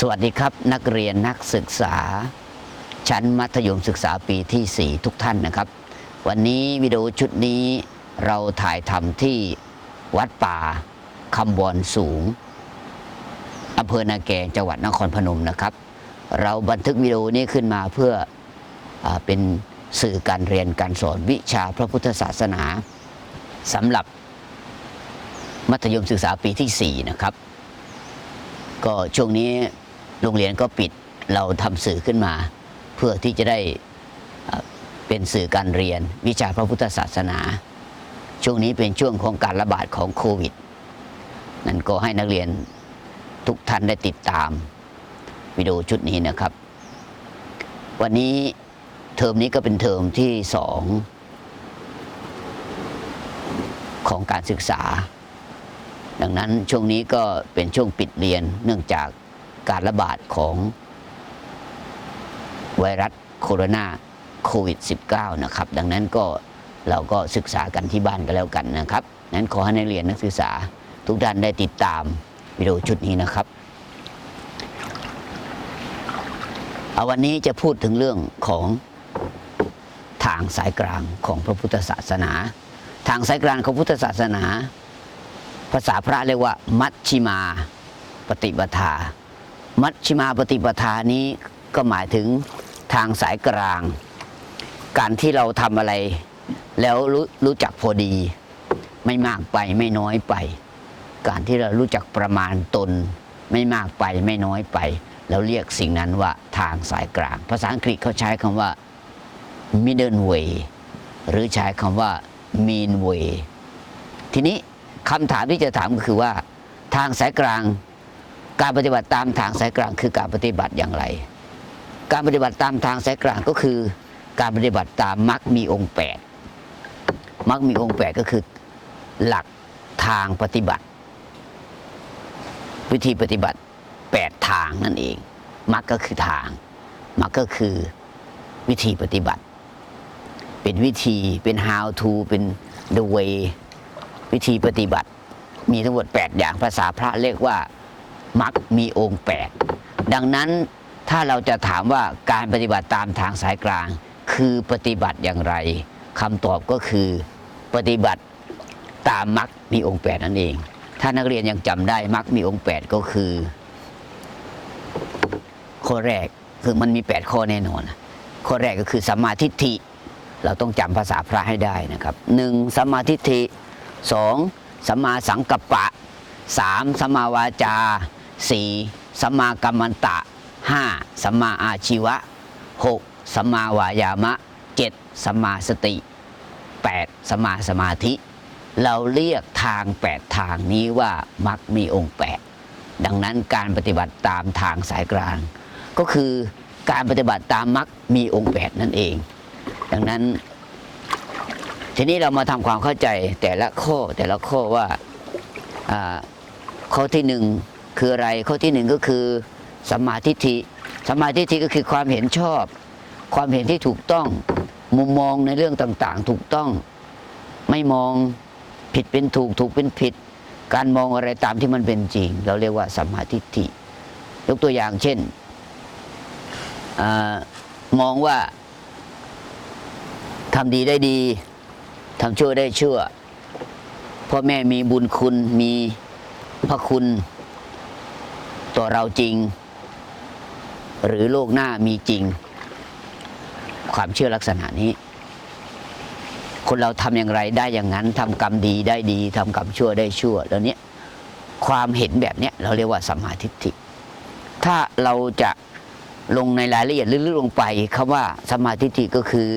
สวัสดีครับนักเรียนนักศึกษา ชั้นมัธยมศึกษาปีที่ 4 ทุกท่านนะครับ วันนี้วิดีโอชุดนี้เราถ่ายทำที่วัดป่าคำบอนสูงอำเภอนาแกจังหวัดนครพนมนะครับ เราบันทึกวิดีโอนี้ขึ้นมาเพื่ออเป็นสื่อการเรียนการสอนวิชาพระพุทธศาสนาสำหรับมัธยมศึกษาปีที่ 4 นะครับ ก็ช่วงนี้ โรงเรียนก็ปิดเราทำสื่อขึ้นมา เพื่อที่จะได้เอ่อเป็นสื่อการเรียนวิชาพระพุทธศาสนา ช่วงนี้เป็นช่วงของการระบาดของโควิด นั่นก็ให้นักเรียนทุกท่านได้ติดตามวิดีโอชุดนี้นะครับ วันนี้เทอมนี้ก็เป็นเทอมที่สองของการศึกษา ดังนั้นช่วงนี้ก็เป็นช่วงปิดเรียนเนื่องจาก การระบาดของไวรัสโคโรนาโควิด -19 นะครับ ดังนั้นก็เราก็ศึกษากันที่บ้านกันแล้วกันนะครับนั้นขอให้นักเรียนนักศึกษาทุกท่านได้ติดตามวิดีโอชุดนี้นะครับเอาวันนี้จะพูดถึงเรื่องของทางสายกลางของพระพุทธศาสนา ทางสายกลางของพุทธศาสนา ภาษาพระเรียกว่า มัชชิมา ปฏิปทา มัชชิมาปฏิปทานี้ก็หมายถึงทางสายกลาง การที่เราทำอะไร แล้วรู้รู้จักพอดี ไม่มากไปไม่น้อยไป การที่เรารู้จักประมาณตน ไม่มากไปไม่น้อยไป แล้วเรียกสิ่งนั้นว่าทางสายกลาง ภาษาอังกฤษเขาใช้คำว่า middle way หรือใช้คำว่า mean way ทีนี้คำถามที่จะถามก็คือว่า ทางสายกลาง การปฏิบัติตามทางสายกลางคือการปฏิบัติอย่างไร การปฏิบัติตามทางสายกลางก็คือ การปฏิบัติตามมรรคมีองค์แปดมรรคมีองค์แปดก็คือหลักทางปฏิบัติ วิธีปฏิบัติแปดทางนั่นเองมรรคก็คือทางมรรคก็คือวิธีปฏิบัติ เป็นวิธีเป็น how to เป็น the way วิธีปฏิบัติ มีทั้งหมด 8 อย่างภาษาพระเรียกว่า มักมีองค์ 8 ดังนั้นถ้าเราจะถามว่าการปฏิบัติตามทางสายกลาง คือปฏิบัติอย่างไรคำตอบก็คือปฏิบัติตามมักมีองค์ 8 นั่นเอง ถ้านักเรียนยังจำได้มักมีองค์ 8 ก็คือ ข้อแรกคือมันมี 8 ข้อแน่นอน ข้อแรกก็คือสัมมาทิฏฐิ เราต้องจำภาษาพระให้ได้นะครับหนึ่งสัมมาทิฏฐิสองสัมมาสังกัปปะสามสัมมาวาจา สี่สัมมากัมมันตะห้าสัมมาอาชีวะหกสัมมาวายามะเจ็ดสัมมาสติแปดสัมมาสมาธิ เราเรียกทางแปดทางนี้ว่ามักมีองค์แปดดังนั้นการปฏิบัติตามทางสายกลาง ก็คือการปฏิบัติตามมักมีองค์แปดนั่นเอง ดังนั้นทีนี้เรามาทำความเข้าใจแต่ละข้อแต่ละข้อว่าอ่าข้อที่หนึ่ง คืออะไรข้อที่หนึ่งก็คือสัมมาทิฏฐิสัมมาทิฏฐิก็คือความเห็นชอบ ความเห็นที่ถูกต้อง มุมมองในเรื่องต่างๆ ถูกต้อง ไม่มองผิดเป็นถูกถูกเป็นผิด การมองอะไรตามที่มันเป็นจริง เราเรียกว่าสัมมาทิฏฐิ ยกตัวอย่างเช่นอมองว่าทำดีได้ดีทำชั่วได้ชั่วพ่อแม่มีบุญคุณมีพระคุณ ต่อเราจริง หรือโลกหน้ามีจริง ความเชื่อลักษณะนี้ คนเราทำอย่างไรได้อย่างนั้นทำกรรมดีได้ดีทำกรรมชั่วได้ชั่ว แล้วเนี้ยความเห็นแบบเนี้ยเราเรียกว่าสัมมาทิฏฐิ ถ้าเราจะลงในรายละเอียดลึกๆลงไปคำว่าสัมมาทิฏฐิก็คือ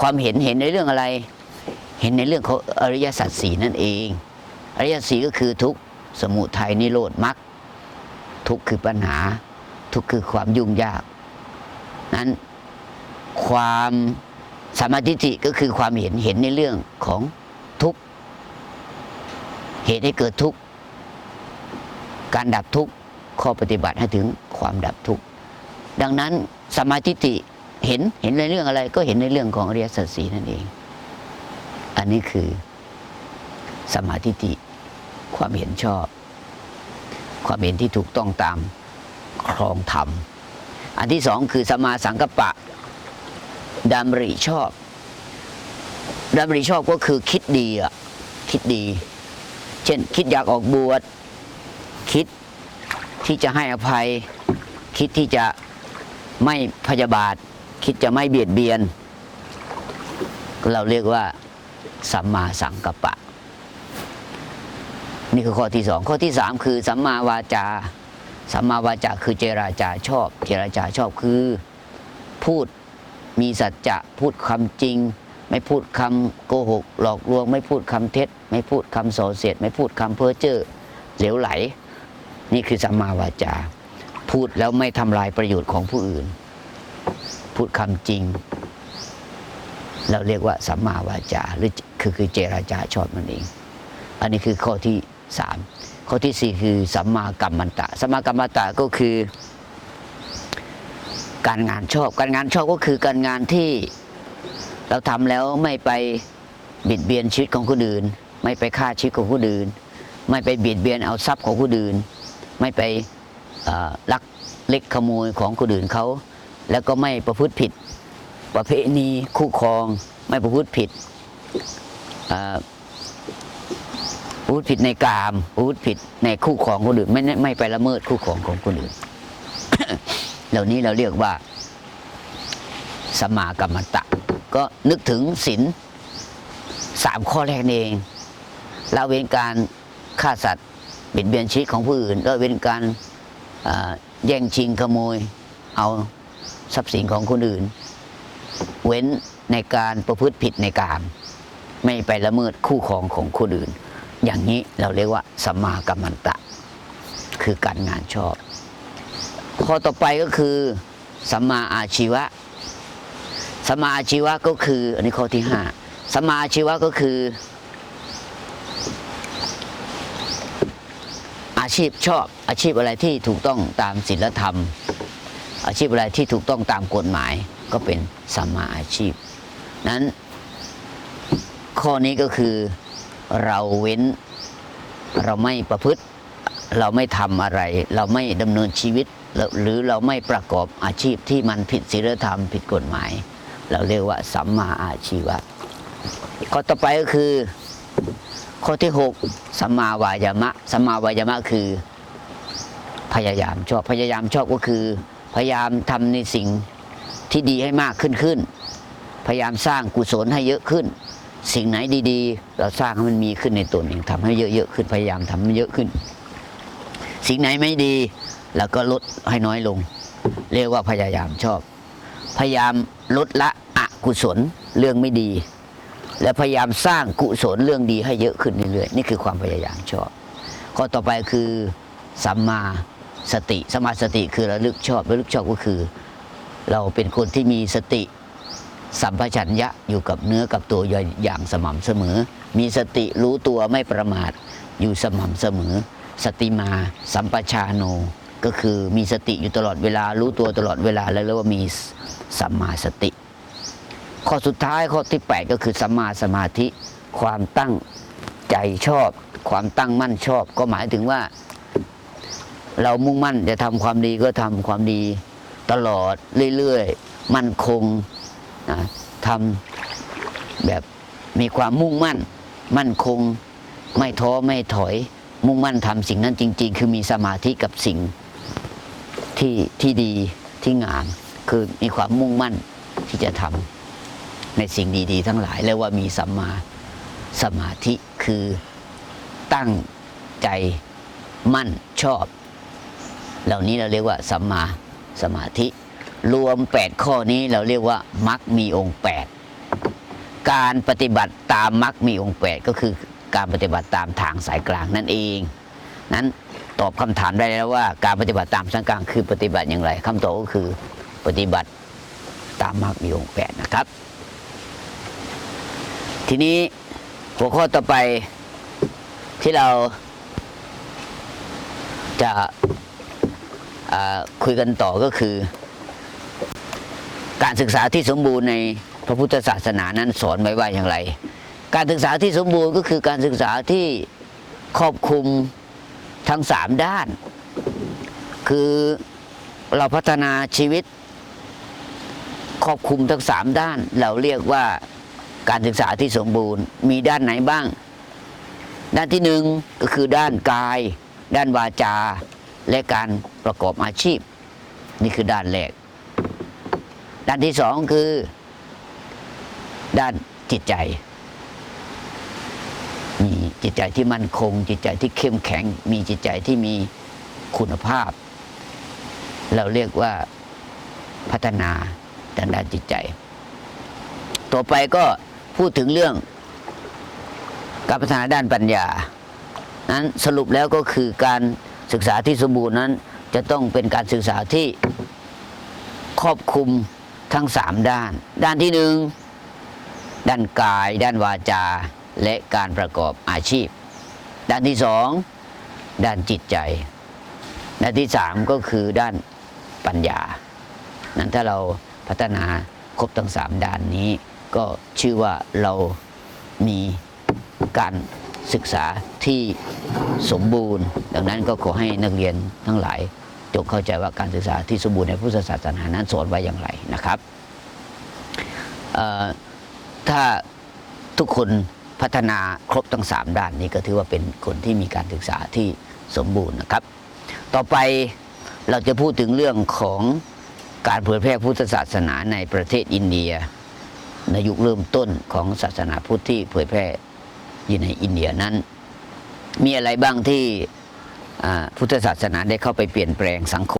ความเห็นเห็นในเรื่องอะไร เห็นในเรื่องของอริยสัจสีนั่นเอง อริยสัจสีก็คือทุกสมุทัยนิโรธมรรค ทุกข์คือปัญหา ทุกข์คือความยุ่งยาก นั้นความสมาธิฏฐิก็คือความเห็นเห็นในเรื่องของทุกข์เหตุให้เกิดทุกข์การดับทุกข์ข้อปฏิบัติให้ถึงความดับทุกข์ดังนั้นสมาธิิเห็นเห็นในเรื่องอะไร ก็เห็นในเรื่องของอริยสัจสีนั่นเอง อันนี้คือสมาธิิความเห็นชอบ ความเห็นที่ถูกต้องตามครองธรรม อันที่สองคือสมาสังกปะดำริชอบดำริชอบก็คือคิดดีอะคิดดี เช่นคิดอยากออกบวชคิดที่จะให้อภัย คิดที่จะไม่พยาบาท คิดจะไม่เบียดเบียน เราเรียกว่าสัมมาสังกัปปะ นี่คือข้อที่สองข้อที่สามคือสัมมาวาจาสัมมาวาจาคือเจราจาชอบ เจราจาชอบคือ พูดมีสัจจะพูดคำจริง ไม่พูดคำโกหก หลอกลวง ไม่พูดคำเท็จ ไม่พูดคำส่อเสียดไม่พูดคำเพ้อเจ้อเหลวไหล นี่คือสัมมาวาจา พูดแล้วไม่ทำลายประโยชน์ของผู้อื่น พูดคำจริง เราเรียกว่าสัมมาวาจาหรือคือคือเจราจาชอบนั่นเอง อันนี้คือข้อที่ สามข้อที่สี่คือสัมมากัมมันตะสัมมากัมมันตะก็คือ การงานชอบ การงานชอบก็คือการงานที่เราทำแล้วไม่ไปบิดเบียนชีวิตของคนอื่น ไม่ไปฆ่าชีวิตของคนอื่น ไม่ไปบียดเบียนเอาทรัพย์ของคนอื่น ไม่ไปลักเล็กขโมยของคนอื่นเขา แล้วก็ไม่ประพฤติผิด ประเพณีคู่ครอง ไม่ประพฤติผิด พูดผิดในกามพูดผิดในคู่ของคนอื่นไม่ไม่ไปละเมิดคู่ของของคนอื่น เหล่านี้เราเรียกว่าสมากัมมันตะ ก็นึกถึงศีลสามข้อแรกเองละเว้นการฆ่าสัตว์เบียดเบียนชีวิตของผู้อื่นละเว้นการแย่งชิงขโมย เอาทรัพย์สินของคนอื่น เว้นในการประพฤติผิดในกามไม่ไปละเมิดคู่ครองของคนอื่น อย่างนี้เราเรียกว่าสัมมากัมมันตะ คือการงานชอบ ข้อต่อไปก็คือสัมมาอาชีวะสัมมาอาชีวะก็คือ อันนี้ข้อที่ห้าสัมมาอาชีวะก็คือ อาชีพชอบ อาชีพอะไรที่ถูกต้องตามศีลธรรม อาชีพอะไรที่ถูกต้องตามกฎหมาย ก็เป็นสัมมาอาชีพ นั้นข้อนี้ก็คือ เราเว้น เราไม่ประพฤติ เราไม่ทำอะไร เราไม่ดำเนินชีวิต หรือเราไม่ประกอบอาชีพที่มันผิดศีลธรรมผิดกฎหมาย เราเรียกว่าสัมมาอาชีวะข้อต่อไปก็คือ ข้อที่หกสัมมาวายามะสัมมาวายามะคือ พยายามชอบพยายามชอบก็คือ พยายามทำในสิ่งที่ดีให้มากขึ้นขึ้น พยายามสร้างกุศลให้เยอะขึ้น สิ่งไหนดีๆ เราสร้างให้มันมีขึ้นในตนเองทำให้เยอะๆขึ้นพยายามทำให้เยอะขึ้น สิ่งไหนไม่ดีเราก็ลดให้น้อยลง เรียกว่าพยายามชอบ พยายามลดละอกุศลเรื่องไม่ดี และพยายามสร้างกุศลเรื่องดีให้เยอะขึ้นเรื่อยๆนี่คือความพยายามชอบข้อต่อไปคือสัมมาสติสัมมาสติคือระลึกชอบระลึกชอบก็คือ เราเป็นคนที่มีสติ สัมปชัญญะอยู่กับเนื้อกับตัวอย่างสม่ำเสมอ มีสติรู้ตัวไม่ประมาทอยู่สม่ำเสมอ สติมาสัมปชาโน ก็คือมีสติอยู่ตลอดเวลารู้ตัวตลอดเวลาแล้วเรียกว่ามีสัมมาสติ ข้อสุดท้ายข้อที่ 8 ก็คือสัมมาสมาธิความตั้งใจชอบ ความตั้งมั่นชอบ ก็หมายถึงว่า เรามุ่งมั่นจะทำความดีก็ทำความดีตลอดเรื่อยๆ มั่นคง ทำแบบมีความมุ่งมั่น มั่นคง ไม่ท้อไม่ถอย มุ่งมั่นทำสิ่งนั้นจริง ๆ คือมีสมาธิกับสิ่งที่ที่ดีที่งามคือมีความมุ่งมั่นที่จะทำในสิ่งดี ๆ ทั้งหลายเรียกว่ามีสัมมาสมาธิคือตั้งใจมั่นชอบ เหล่านี้เราเรียกว่าสัมมาสมาธิ รวม 8 ข้อนี้เราเรียกว่ามักมีองค์ 8 การปฏิบัติตามมักมีองค์ 8 ก็คือการปฏิบัติตามทางสายกลางนั่นเอง นั้นตอบคำถามได้แล้วว่า การปฏิบัติตามสายกลางคือปฏิบัติอย่างไรคำตอบก็คือปฏิบัติตามมักมีองค์ 8 นะครับ ทีนี้หัวข้อต่อไปที่เราจะคุยกันต่อก็คือ การศึกษาที่สมบูรณ์ในพระพุทธศาสนานั้นสอนไว้ว่าอย่างไร การศึกษาที่สมบูรณ์ก็คือการศึกษาที่ครอบคลุมทั้งสามด้าน คือเราพัฒนาชีวิต ครอบคลุมทั้งสามด้าน เราเรียกว่าการศึกษาที่สมบูรณ์ มีด้านไหนบ้าง ด้านที่หนึ่งก็คือด้านกาย ด้านวาจา และการประกอบอาชีพ นี่คือด้านแรก ด้านที่สองคือ ด้านจิตใจมีจิตใจที่มั่นคง จิตใจที่เข้มแข็ง มีจิตใจที่มีคุณภาพ เราเรียกว่าพัฒนาทางด้านจิตใจ ต่อไปก็พูดถึงเรื่องการพัฒนาด้านปัญญา นั้นสรุปแล้วก็คือการศึกษาที่สมบูรณ์นั้น จะต้องเป็นการศึกษาที่ครอบคลุม ทั้งสามด้าน ด้านที่หนึ่งด้านกาย ด้านวาจา และการประกอบอาชีพ ด้านที่สองด้านจิตใจ ด้านที่สามก็คือด้านปัญญา นั้นถ้าเราพัฒนาครบทั้งสามด้านนี้ ก็ชื่อว่าเรามีการศึกษาที่สมบูรณ์ ดังนั้นก็ขอให้นักเรียนทั้งหลาย จงเข้าใจว่าการศึกษาที่สมบูรณ์ในพุทธศาสนานั้นสอนไว้อย่างไรนะครับถ้าทุกคนพัฒนาครบทั้งสามด้านนี้ก็ถือว่าเป็นคนที่มีการศึกษาที่สมบูรณ์นะครับ ต่อไปเราจะพูดถึงเรื่องของการเผยแพร่พุทธศาสนาในประเทศอินเดีย ในยุคเริ่มต้นของศาสนาพุทธที่เผยแพร่อยู่ในอินเดียนั้น มีอะไรบ้างที่ พุทธศาสนาได้เข้าไปเปลี่ยนแปลงสังคม